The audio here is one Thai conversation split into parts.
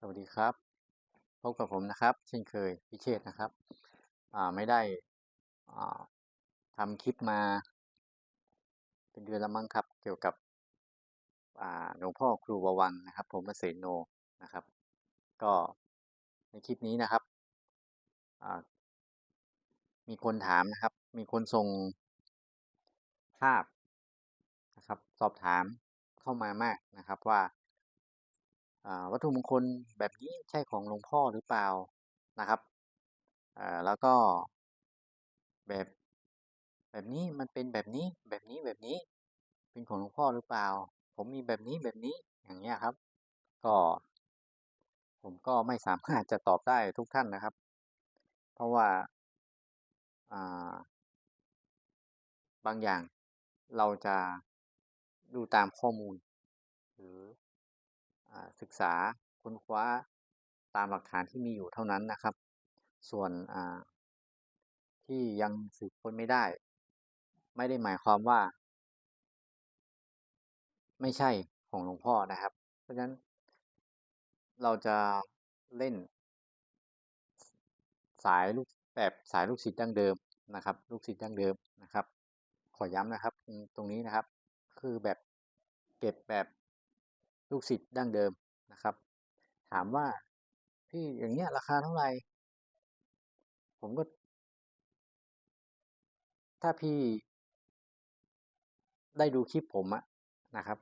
สวัสดีครับ พบกับผมนะครับ เช่นเคยพิเชษนะครับไม่ได้ทำคลิปมา เป็นเดือนละมั้งครับ เกี่ยวกับหลวงพ่อครูบวรนนะครับ ผมมาเสนโนนะครับ ก็ในคลิปนี้นะครับมีคนถามนะครับ มีคนส่งภาพนะครับ สอบถามเข้ามามากนะครับว่า วัตถุมงคลแบบนี้ใช่ของหลวงพ่อหรือเปล่านะครับแล้วก็แบบแบบนี้มันเป็นแบบนี้แบบนี้แบบนี้ เป็นของหลวงพ่อหรือเปล่า ผมมีแบบนี้แบบนี้อย่างเงี้ยครับ ก็ ผมก็ไม่สามารถจะตอบได้ทุกท่านนะครับ เพราะว่าาบางอย่างเราจะดูตามข้อมูล หรือ ศึกษาค้นคว้าตามหลักฐานที่มีอยู่เท่านั้นนะครับ ส่วนที่ยังสืบค้นไม่ได้ ไม่ได้หมายความว่า ไม่ใช่ของหลวงพ่อนะครับ เพราะฉะนั้น เราจะเล่น สายลูกแบบสายลูกศิษย์ดั้งเดิมนะครับ ลูกศิษย์ดั้งเดิมนะครับ ขอย้ำนะครับ ตรงนี้นะครับ คือแบบเก็บแบบ ลูกศิษย์ดั้งเดิมนะครับ ถามว่าพี่อย่างเงี้ยราคาเท่าไหร่ ผมก็ ถ้าพี่ได้ดูคลิปผมอะนะครับ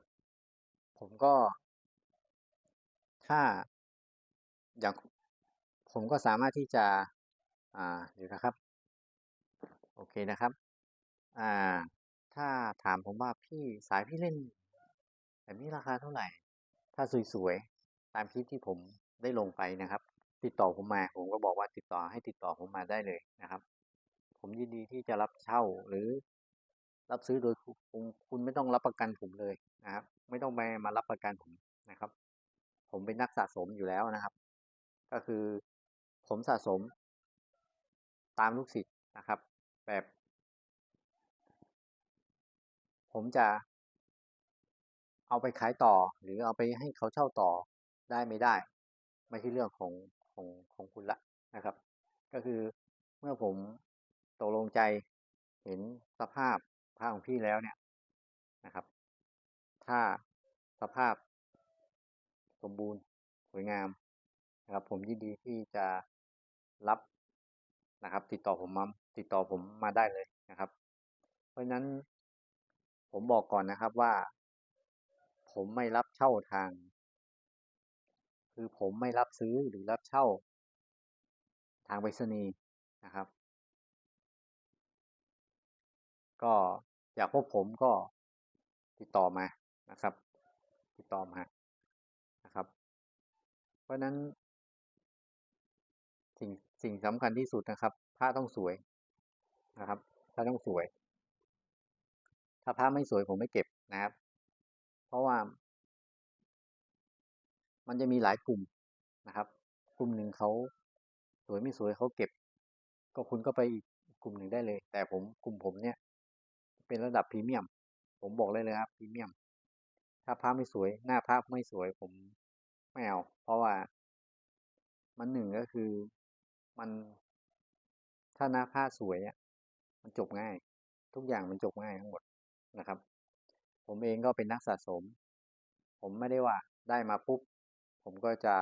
ผมก็ ถ้าอย่างผมก็สามารถที่จะ อ่าเดี๋ยวนะครับ โอเคนะครับ อ่า ถ้าถามผมว่าพี่สายพี่เล่นแบบนี้ราคาเท่าไหร่ ถ้าสวยๆ ตามคลิปที่ผมได้ลงไปนะครับ ติดต่อผมมาผมก็บอกว่าติดต่อให้ติดต่อผมมาได้เลยนะครับ ผมยินดีที่จะรับเช่าหรือ รับซื้อโดยคุณคุณไม่ต้องรับประกันผมเลยนะครับ ไม่ต้องไปมารับประกันผมนะครับ ผมเป็นนักสะสมอยู่แล้วนะครับ ก็คือผมสะสม ตามลูกศิษย์นะครับ แบบ ผมจะ เอาไปขายต่อ หรือเอาไปให้เขาเช่าต่อได้ไม่ได้ ไม่ใช่เรื่องของของของคุณละนะครับ ก็คือเมื่อผมตกลงใจเห็นสภาพพระของพี่แล้วเนี่ยนะครับ ถ้าสภาพสมบูรณ์สวยงามนะครับ ผมยินดีที่จะรับนะครับ ติดต่อผมมาติดต่อผมมาได้เลยนะครับ เพราะฉะนั้นผมบอกก่อนนะครับว่า ผมไม่รับเช่าทาง คือผมไม่รับซื้อหรือรับเช่า ทางไปรษณีย์นะครับ ก็อยากพบผมก็ติดต่อมานะครับ ติดต่อมานะครับ เพราะนั้น สิ่งสิ่งสำคัญที่สุดนะครับพระต้องสวยนะครับพระต้องสวย ถ้าพระไม่สวยผมไม่เก็บนะครับ เพราะว่า มันจะมีหลายกลุ่มนะครับ กลุ่มหนึ่งเขาสวยไม่สวยเขาเก็บ ก็คุณก็ไปอีกกลุ่มหนึ่งได้เลย แต่ผมกลุ่มผมเนี่ย เป็นระดับพรีเมียม ผมบอกเลยเลยครับพรีเมียม ถ้าพระไม่สวย หน้าพระไม่สวยผมไม่เอาเพราะว่ามันหนึ่งก็คือมันถ้าหน้าพระสวยอะมันจบง่าย ทุกอย่างมันจบง่ายทั้งหมดนะครับ ผมเองก็เป็นนักสะสม ผมไม่ได้ว่าได้มาปุ๊บ ผมก็จะ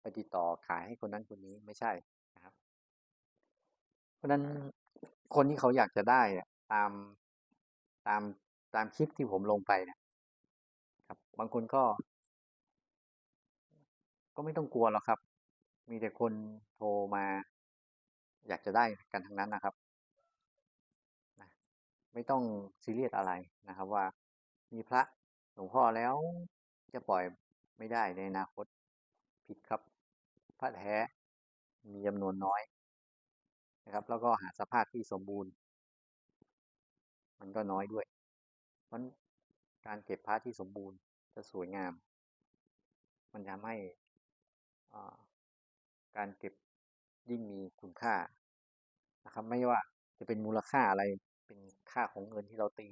ไปติดต่อขายให้คนนั้นคนนี้ไม่ใช่นะครับ เพราะนั้นคนที่เขาอยากจะได้ตามตามตามคลิปที่ผมลงไปเนี่ยครับ บางคนก็ ก็ไม่ต้องกลัวหรอกครับ มีแต่คนโทรมา อยากจะได้กันทั้งนั้นนะครับไม่ต้องซีเรียสอะไรนะครับว่า มีพระหลวงพ่อแล้วจะปล่อยไม่ได้ในอนาคต ผิดครับ พระแท้มีจำนวนน้อยนะครับ แล้วก็หาสภาพที่สมบูรณ์ มันก็น้อยด้วย เพราะการเก็บพระที่สมบูรณ์จะสวยงาม มันทำให้การเก็บยิ่งมีคุณค่านะครับ ไม่ว่าจะเป็นมูลค่าอะไรเป็นค่าของเงินที่เราตี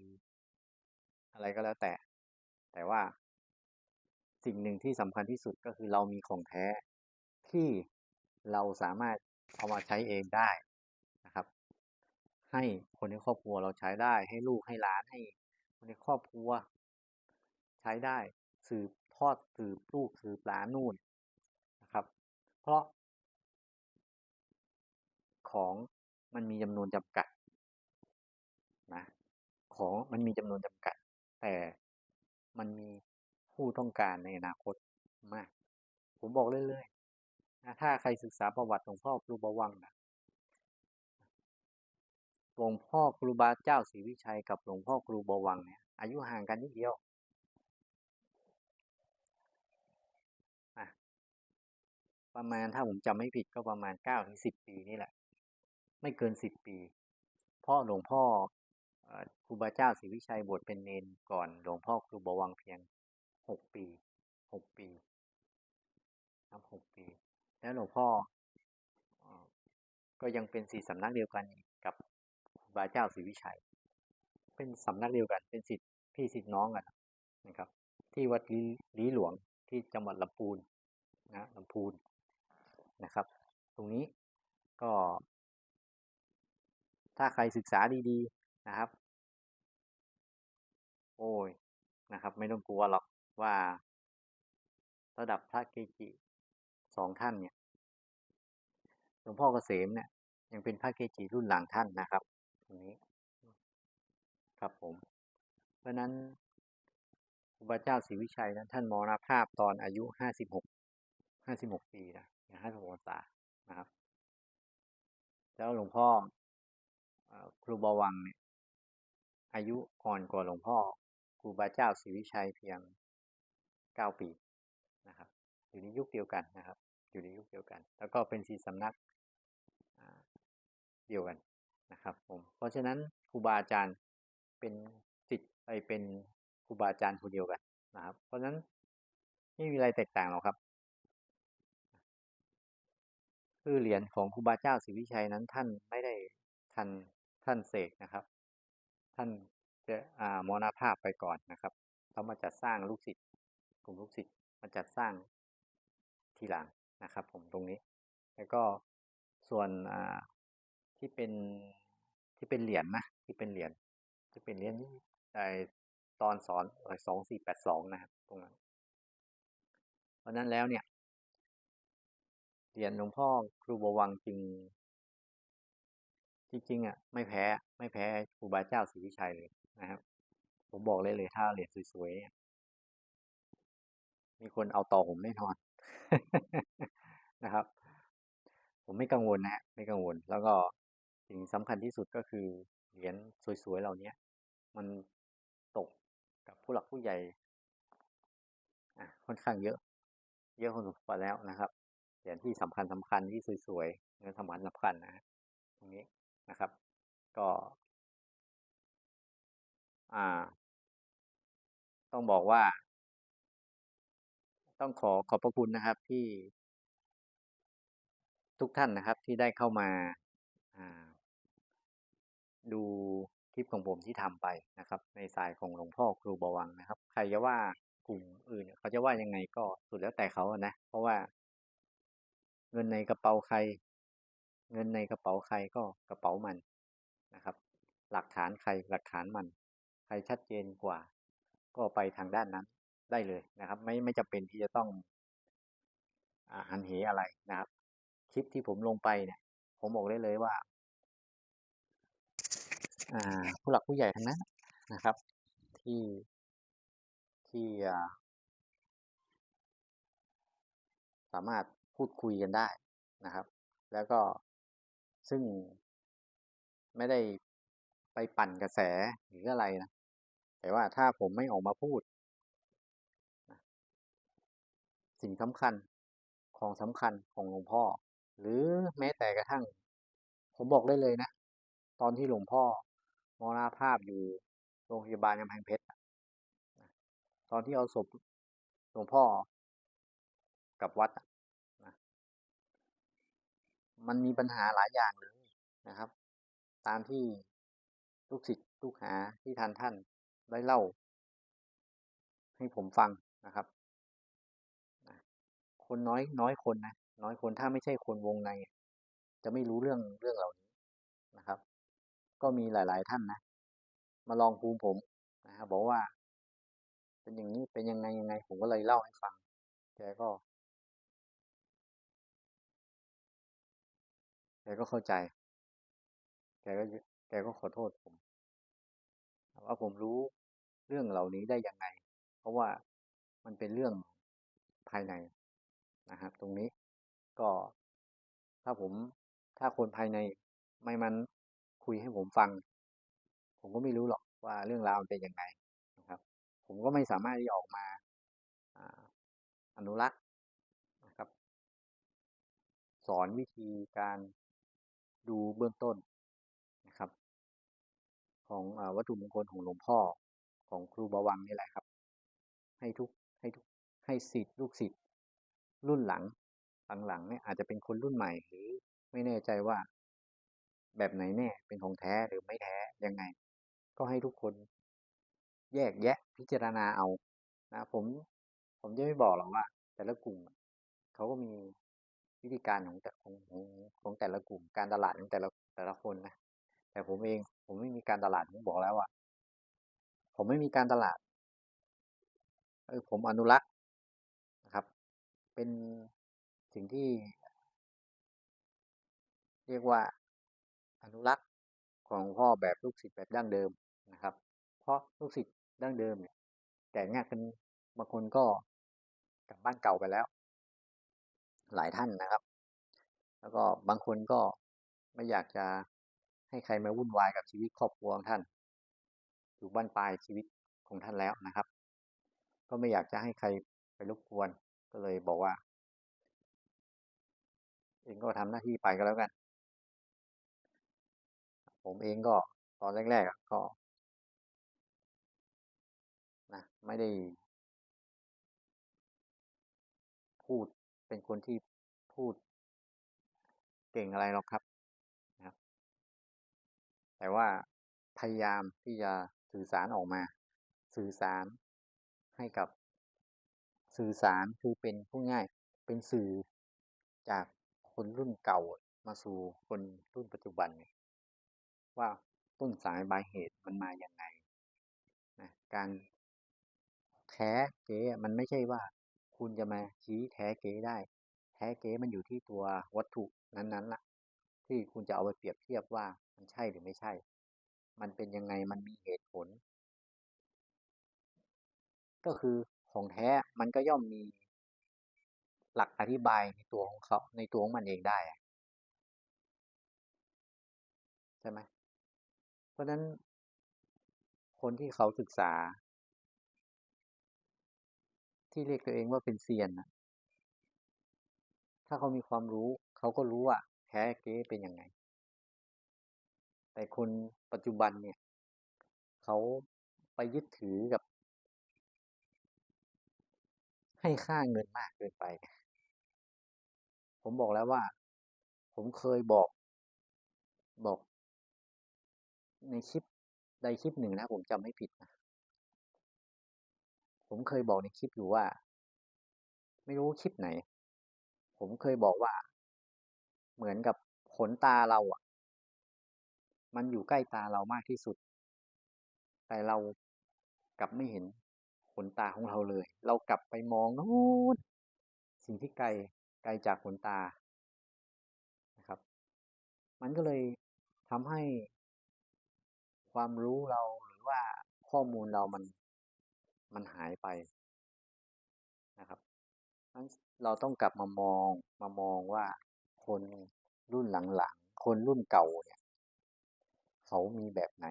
อะไรก็แล้วแต่ แต่ว่า สิ่งหนึ่งที่สำคัญที่สุดก็คือเรามีของแท้ที่เราสามารถเอามาใช้เองได้นะครับ ให้คนในครอบครัวเราใช้ได้ ให้ลูกให้หลานให้คนในครอบครัว ใช้ได้สืบทอดสืบลูกสืบหลานนู่นนะครับ เพราะ ของมันมีจำนวนจำกัดนะของมันมีจำนวนจำกัด แต่มันมีผู้ต้องการในอนาคตมาก ผมบอกเรื่อยๆนะถ้าใครศึกษาประวัติหลวงพ่อครูบาวังนะหลวงพ่อครูบาเจ้าศรีวิชัยกับหลวงพ่อครูบาวังเนี่ย อายุห่างกันนิดเดียวประมาณถ้าผมจำไม่ผิดก็ประมาณ9-10ปีนี่แหละ ไม่เกิน10ปีเพราะหลวงพ่อ ครูบาเจ้าศรีวิชัยบวชเป็นเณรก่อนหลวงพ่อครูบวังเพียง6ปี6ปีครับ6ปี แล้วหลวงพ่ออก็ยังเป็นศิษย์สำนักเดียวกันกับครูบาเจ้าศรีวิชัย เป็นสำนักเดียวกัน เป็นศิษย์พี่ศิษย์น้องกันนะครับ ที่วัดลีหลวงที่จังหวัดลำพูนนะลำพูนนะครับ ตรงนี้ก็ ถ้าใครศึกษาดีๆนะครับ โอ๊ยนะครับ ไม่ต้องกลัวหรอกว่า ระดับพระเกจิ2ท่านเนี่ยหลวงพ่อเกษมเนี่ย ยังเป็นพระเกจิรุ่นหลังท่านนะครับตรงนี้ครับผม เพราะนั้นครูบาเจ้าศรีวิชัยนั้นท่านมรณภาพตอนอายุ56 56ปีนะ56พรรษานะครับ แล้วหลวงพ่อครูบาวังเนี่ยอายุอ่อนกว่าหลวงพ่อ รูบาเจ้าศรีวิชัยเพียง9ปีนะครับ อยู่ในยุคเดียวกันนะครับ อยู่ในยุคเดียวกัน แล้วก็เป็นศิษย์สำนักเดียวกันนะครับผมเพราะฉะนั้นครูบาอาจารย์เป็นศิษย์เป็นครูบาอาจารย์คนเดียวกันนะครับ เพราะฉะนั้นไม่มีอะไรแตกต่างหรอกครับ คือเหรียญของครูบาเจ้าศรีวิชัยนั้นท่านไม่ได้ทันท่านเสกนะครับ ท่าน จะอ่ามรณภาพไปก่อนนะครับเขามาจัดสร้างลูกศิษย์กลุ่มลูกศิษย์มาจัดสร้างทีหลังนะครับ ผมตรงนี้ แล้วก็ส่วนอ่าที่เป็นที่เป็นเหรียญนะที่เป็นเหรียญที่เป็นเหรียญไอ้ตอนสอนเอ่อ2482นะครับตรงนั้นเพราะนั้นแล้วเนี่ยเหรียญหลวงพ่อครูบวังจึงจริงๆอะไม่แพ้ ไม่แพ้ครูบาเจ้าศรีวิชัยเลย นะครับ ผมบอกได้เลยถ้าเหรียญสวยๆ มีคนเอาต่อผมแน่นอนนะครับ ผมไม่กังวลนะครับไม่กังวล แล้วก็สิ่งสำคัญที่สุดก็คือเหรียญสวยๆเหล่าเนี้ยมันตกกับผู้หลักผู้ใหญ่อะค่อนข้างเยอะ เยอะพอสมควรแล้วนะครับเหรียญที่สำคัญๆที่สวยๆเนื้อสำคัญๆนะครับตรงนี้นะครับ ก็ อ่า ต้องบอกว่า ต้องขอขอบพระคุณนะครับที่ ทุกท่านนะครับที่ได้เข้ามาอ่า ดูคลิปของผมที่ทำไปนะครับ ในสายของหลวงพ่อครูบวังนะครับ ใครจะว่ากลุ่มอื่น เขาจะว่ายังไงก็สุดแล้วแต่เขานะ เพราะว่า เงินในกระเป๋าใคร เงินในกระเป๋าใครก็กระเป๋ามันนะครับ หลักฐานใครหลักฐานมัน ใครชัดเจนกว่า ก็ไปทางด้านนั้นได้เลยนะครับ ไม่ไม่จำเป็นที่จะต้องอ่าหันเหอะไรนะครับ คลิปที่ผมลงไปเนี่ย ผมบอกได้เลยว่าผู้หลักผู้ใหญ่ทั้งนั้นนะครับ ที่ที่สามารถพูดคุยกันได้นะครับ แล้วก็ซึ่งไม่ได้ไปปั่นกระแสหรืออะไรนะ แต่ว่าถ้าผมไม่ออกมาพูด สิ่งสำคัญของสำคัญของหลวงพ่อ หรือแม้แต่กระทั่ง ผมบอกได้เลยนะ ตอนที่หลวงพ่อมรณภาพอยู่โรงพยาบาลกำแพงเพชรตอนที่เอาศพหลวงพ่อกับวัดมันมีปัญหาหลายอย่างเลยนะครับ ตามที่ลูกศิษย์ลูกหาที่ทันท่าน ได้เล่า ให้ผมฟังนะครับคนน้อยน้อยคนนะน้อยคนถ้าไม่ใช่คนวงใน จะไม่รู้เรื่องเรื่องเหล่านี้นะครับ ก็มีหลาย ๆ ท่านนะ มาลองภูมิผมนะครับบอกว่า เป็นอย่างนี้เป็นยังไงยังไง ผมก็เลยเล่าให้ฟังแกก็แกก็เข้าใจ แกก็ แกก็ขอโทษผม ว่าผมรู้เรื่องเหล่านี้ได้ยังไง เพราะว่ามันเป็นเรื่องภายในนะครับ ตรงนี้ก็ถ้าผมถ้าคนภายในไม่มันคุยให้ผมฟัง ผมก็ไม่รู้หรอกว่าเรื่องราวเป็นยังไงนะครับ ผมก็ไม่สามารถที่ออกมาอนุรักษ์นะครับ สอนวิธีการดูเบื้องต้น ของอวัตถุมงคลของหลวงพ่อของครูบาวังนี่แหละครับ ให้ทุกให้ทุกให้สิทธิ์ลูกศิษย์รุ่นหลังหลังๆเนี่ยอาจจะเป็นคนรุ่นใหม่หรือไม่แน่ใจว่า แบบไหนแน่เป็นของแท้หรือไม่แท้ยังไง ก็ให้ทุกคนแยกแยะพิจารณาเอานะผมผมจะไม่บอกหรอกว่า แต่ละกลุ่มเขาก็มีวิธีการของแต่ของของของแต่ละกลุ่มการตลาดของแต่ละแต่ละคนนะ แต่ผมเอง ผมไม่มีการตลาดผมบอกแล้วว่าผมไม่มีการตลาดเออผมอนุรักษ์นะครับ เป็นสิ่งที่ เรียกว่าอนุรักษ์ของพ่อแบบลูกศิษย์แบบดั้งเดิมนะครับ เพราะลูกศิษย์ดั้งเดิมเนี่ยแต่งงานกันบางคนก็กลับบ้านเก่าไปแล้ว หลายท่านนะครับ แล้วก็บางคนก็ไม่อยากจะ ให้ใครมาวุ่นวายกับชีวิตครอบครัวของท่านอยู่บ้านปลายชีวิตของท่านแล้วนะครับ ก็ไม่อยากจะให้ใครไปรบกวน ก็เลยบอกว่า เองก็ทำหน้าที่ไปก็แล้วกัน ผมเองก็ตอนแรกๆก็นะไม่ได้ พูดเป็นคนที่พูดเก่งอะไรหรอกครับ แต่ว่าพยายามที่จะสื่อสารออกมา สื่อสารให้กับสื่อสารคือเป็นพูดง่ายเป็นสื่อจากคนรุ่นเก่ามาสู่คนรุ่นปัจจุบัน ว่าต้นสายปลายเหตุมันมาอย่างไงนะการแท้เก๊มันไม่ใช่ว่า คุณจะมาชี้แท้เก๊ได้ แท้เก๊มันอยู่ที่ตัววัตถุนั้นๆล่ะ ที่คุณจะเอาไปเปรียบเทียบว่า มันใช่หรือไม่ใช่ มันเป็นยังไงมันมีเหตุผล ก็คือของแท้มันก็ย่อมมีหลักอธิบายในตัวของเขาในตัวของมันเองได้ใช่ไหมเพราะนั้นคนที่เขาศึกษา ที่เรียกตัวเองว่าเป็นเซียนนะถ้าเขามีความรู้ เขาก็รู้ว่าแท้เก๊เป็นยังไง แต่คนปัจจุบันเนี่ย เขาไปยึดถือกับ ให้ค่าเงินมากเกินไป ผมบอกแล้วว่า ผมเคยบอก บอก ในคลิปใดคลิปหนึ่งนะ ผมจำไม่ผิดนะผมเคยบอกในคลิปอยู่ว่า ไม่รู้คลิปไหน ผมเคยบอกว่า เหมือนกับขนตาเราอะ มันอยู่ใกล้ตาเรามากที่สุด แต่เรากลับไม่เห็นขนตาของเราเลย เรากลับไปมองโน้นสิ่งที่ไกลไกลจากขนตานะครับ มันก็เลยทำให้ความรู้เราหรือว่าข้อมูลเรามันมันหายไปนะครับนั้นเราต้องกลับมามองมามองว่าคนรุ่นหลังๆ คนรุ่นเก่าเนี่ย เขามีแบบไหน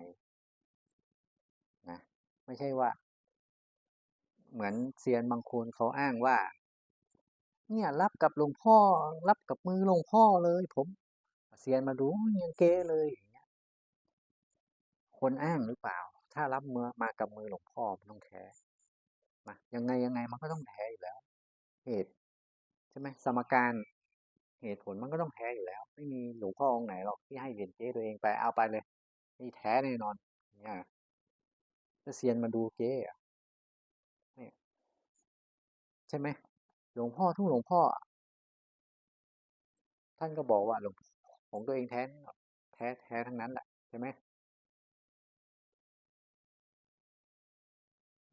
นะไม่ใช่ว่า เหมือนเซียนบางคนเขาอ้างว่า เนี่ย รับกับหลวงพ่อ รับกับมือหลวงพ่อเลย ผมเซียนมาดูยังเก้เลยคนอ้างหรือเปล่า ถ้ารับมือมากับมือหลวงพ่อมันต้องแท้นะยังไงยังไงมันก็ต้องแท้อยู่แล้ว เหตุใช่ไหมสมการเหตุผลมันก็ต้องแท้อยู่แล้ว ไม่มีหลวงพ่อองค์ไหนหรอกที่ให้เหรียญเจ้ตัวเองไปเอาไปเลย นี่แท้แน่นอนเนี่ยถ้าเซียนมาดูเจ้เนี่ยใช่ไหมหลวงพ่อทุกหลวงพ่อ ท่านก็บอกว่าหลวงของตัวเองแท้แท้แท้ทั้งนั้นแหละใช่ไหม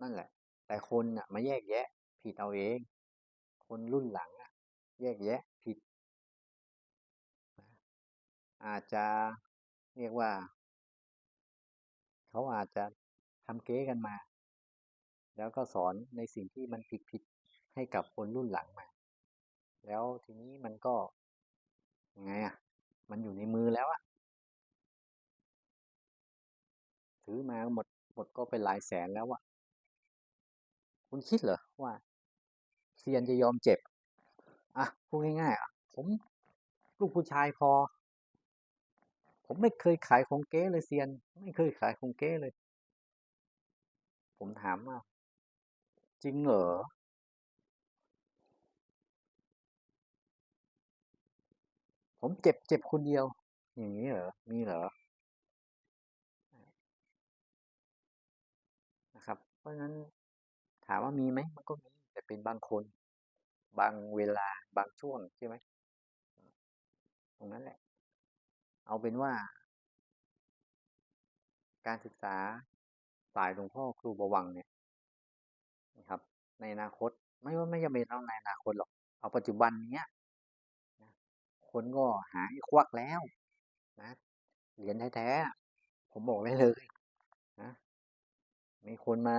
นั่นแหละ แต่คนอะ มาแยกแยะ ผิดเอาเอง คนรุ่นหลังอะแยกแยะ ผิด อาจจะเรียกว่า เขาอาจจะทำเก๊กันมา แล้วก็สอนในสิ่งที่มันผิดผิดให้กับคนรุ่นหลังมา แล้วทีนี้มันก็ยังไงอะ มันอยู่ในมือแล้วอะซื้อมาหมดหมดก็เป็นหลายแสนแล้วอะ คุณคิดเหรอว่าเซียนจะยอมเจ็บ อะพูดง่ายๆอะ ผมลูกผู้ชายพอ ผมไม่เคยขายของเก๊เลยเซียน ไม่เคยขายของเก๊เลย ผมถามว่าจริงเหรอผมเจ็บเจ็บคนเดียว อย่างนี้เหรอ มีเหรอ นะครับ เพราะฉะนั้นถามว่ามีไหม มันก็มี แต่เป็นบางคน บางเวลา บางช่วงใช่ไหม ตรงนั้นแหละ เอาเป็นว่า การศึกษาสายหลวงพ่อครูบวังเนี่ยนะครับ ในอนาคต ไม่ว่าไม่จำเป็นต้องในอนาคตหรอก เอาปัจจุบันเนี้ยนะคนก็หายควักแล้วนะเหรียญแท้ๆผมบอกได้เลยนะมีคนมา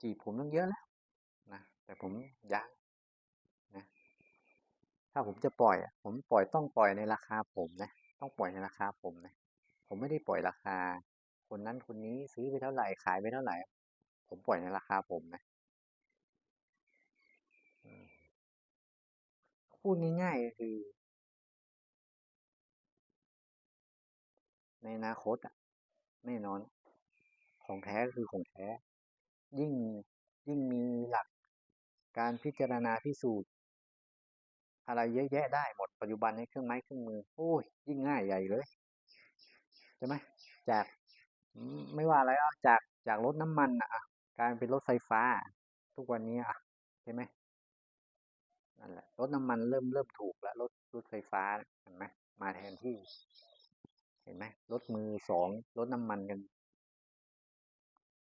จีบผมตั้งเยอะแล้วนะแต่ผมยัง ถ้าผมจะปล่อย ผมปล่อยต้องปล่อยในราคาผมนะ ต้องปล่อยในราคาผมนะ ผมไม่ได้ปล่อยราคา คนนั้นคนนี้ซื้อไปเท่าไหร่ขายไปเท่าไหร่ ผมปล่อยในราคาผมนะพูดง่ายๆก็คือ ในอนาคตอะแน่นอน ของแท้ก็คือของแท้ ยิ่งยิ่งมีหลักการพิจารณาพิสูจน์ อะไรเยอะแยะได้หมดปัจจุบันในเครื่องไม้เครื่องมือ โอ้ยยิ่งง่ายใหญ่เลยใช่ไหมจากไม่ว่าอะไรอะจากจากรถน้ำมันอะกลายเป็นรถไฟฟ้า ทุกวันนี้อะใช่ไหมนั่นแหละรถน้ำมันเริ่มเริ่มถูกแล้วรถรถไฟฟ้าเห็นไหมมาแทนที่ เห็นไหมรถมือสองรถน้ำมันกัน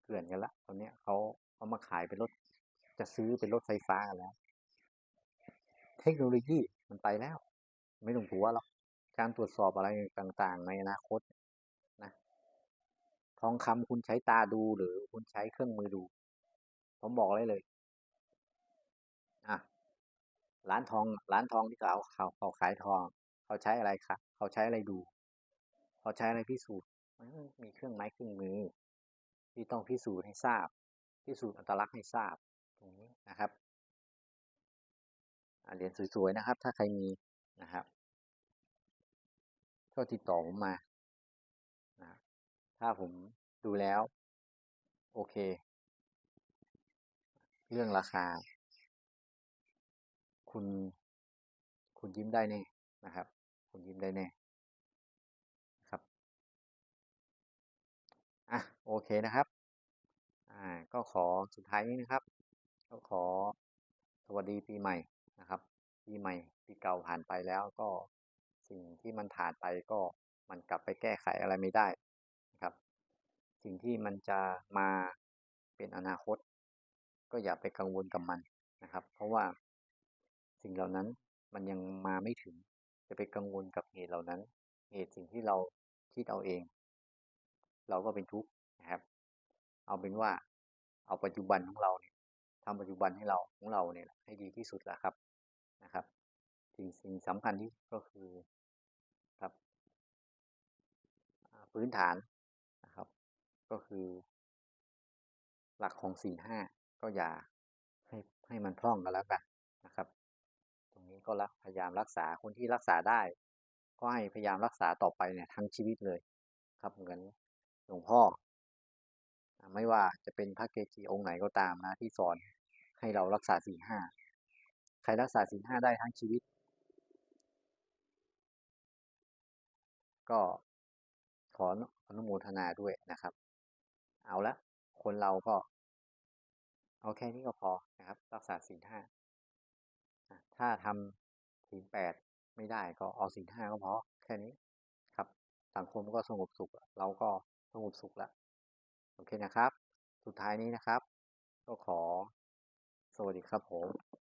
เกลื่อนกันละตอนนี้เขาเขามาขายเป็นรถจะซื้อเป็นรถไฟฟ้ากันแล้ว เทคโนโลยีมันไปแล้ว ไม่ต้องกลัวหรอกการตรวจสอบอะไรต่างๆ ในอนาคตนะทองคำคุณใช้ตาดูหรือคุณใช้เครื่องมือดู ผมบอกเลยเลยอะร้านทองร้านทองที่เขาเขาเขาขายทอง เขาใช้อะไรครับเขาใช้อะไรดู เขาใช้อะไรพิสูจน์มีเครื่องไม้เครื่องมือ ที่ต้องพิสูจน์ให้ทราบ พิสูจน์อัตลักษณ์ให้ทราบตรงนี้นะครับ เหรียญสวยๆนะครับ ถ้าใครมีนะครับก็ติดต่อผมมานะถ้าผมดูแล้ว โอเค เรื่องราคา คุณ คุณยิ้มได้แน่นะครับ คุณยิ้มได้แน่ครับอะโอเคนะครับ อ่า ก็ขอสุดท้ายนี้นะครับ ก็ขอสวัสดีปีใหม่ นะครับปีใหม่ปีเก่าผ่านไปแล้วก็สิ่งที่มันผ่านไปก็มันกลับไปแก้ไขอะไรไม่ได้นะครับ สิ่งที่มันจะมาเป็นอนาคต ก็อย่าไปกังวลกับมันนะครับ เพราะว่าสิ่งเหล่านั้นมันยังมาไม่ถึง จะไปกังวลกับเหตุเหล่านั้น เหตุสิ่งที่เราคิดเอาเอง เราก็เป็นทุกข์นะครับ เอาเป็นว่าเอาปัจจุบันของเราเนี่ยทำปัจจุบันให้เราของเราเนี่ยให้ดีที่สุดล้วครับ นะครับสิ่งสิ่งสำคัญที่ก็คือครับพื้นฐานนะครับ ก็คือ หลักของสี่ห้าก็อย่าให้ให้มันพร่องกันแล้วกันนะครับ ตรงนี้ก็รักพยายามรักษาคนที่รักษาได้ ก็ให้พยายามรักษาต่อไปเนี่ยทั้งชีวิตเลย ครับเหมือนหลวงพ่อ ไม่ว่าจะเป็นพระเกจิองค์ไหนก็ตามนะที่สอนให้เรารักษาสี่ห้า รรักษาศีลห้าได้ทั้งชีวิต ก็ขออนุโมทนาด้วยนะครับ เอาละคนเราก็ เอาแค่นี้ก็พอนะครับ รักษาศีลห้าถ้าทำศีลแปดไม่ได้ก็เอาศีลห้าก็พอแค่นี้ครับ สังคมก็สงบสุข เราก็สงบสุขแล้วโอเคนะครับ สุดท้ายนี้นะครับ ก็ขอสวัสดีครับผม